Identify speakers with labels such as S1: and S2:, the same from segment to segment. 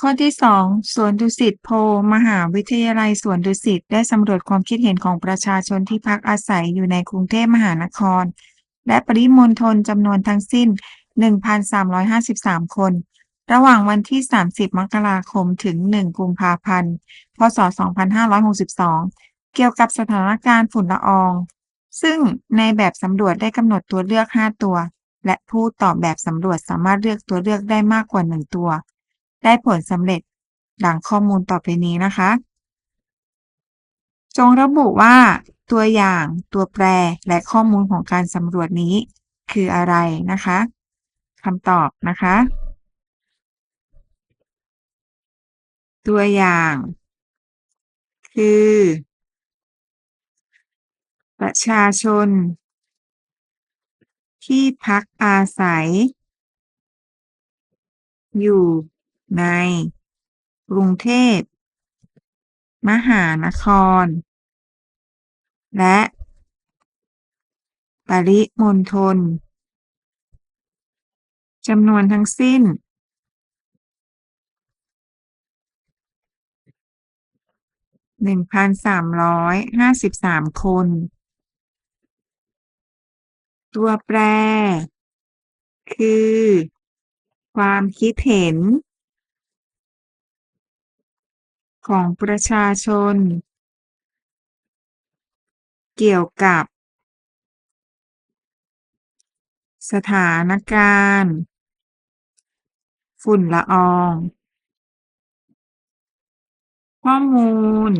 S1: ข้อที่2สวนดุสิตโพลมหาวิทยาลัยสวนดุสิตได้สำรวจความคิดเห็นของประชาชนที่พักอาศัยอยู่ในกรุงเทพมหานคร และปริมณฑลจำนวนทั้งสิ้น 1,353 คน ระหว่างวันที่ 30 มกราคมถึง 1 กุมภาพันธ์ พศ 2562 เกี่ยวกับสถานการณ์ฝุ่นละออง ซึ่งในแบบสำรวจได้กำหนดตัวเลือก 5 ตัว และผู้ตอบแบบสำรวจสามารถเลือกตัวเลือกได้มากกว่า 1 ตัว ได้ผลสำเร็จดังข้อมูลต่อไปนี้นะคะ จงระบุว่า ตัวอย่าง ตัวแปร และข้อมูลของการสำรวจนี้ คืออะไรนะคะคำตอบนะคะ ตัวอย่าง คือ ประชาชน ที่พักอาศัย อยู่ ในกรุงเทพ มหานคร และปริมณฑลจำนวนทั้งสิ้น1,353คน ตัวแปร คือ ความคิดเห็น ของประชาชน เกี่ยวกับ สถานการณ์ ฝุ่นละออง ข้อมูล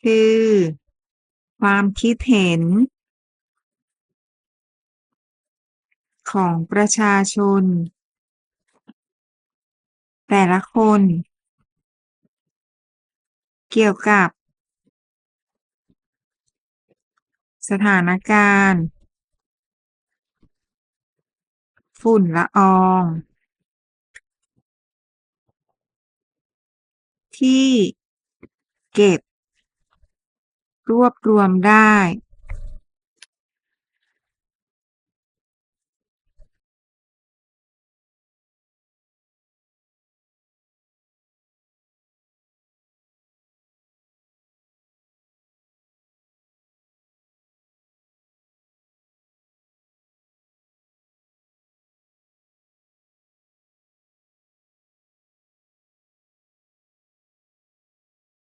S1: คือ ความคิดเห็น ของประชาชน แต่ละคน เกี่ยวกับ สถานการณ์ ฝุ่นละออง ที่เก็บ รวบรวมได้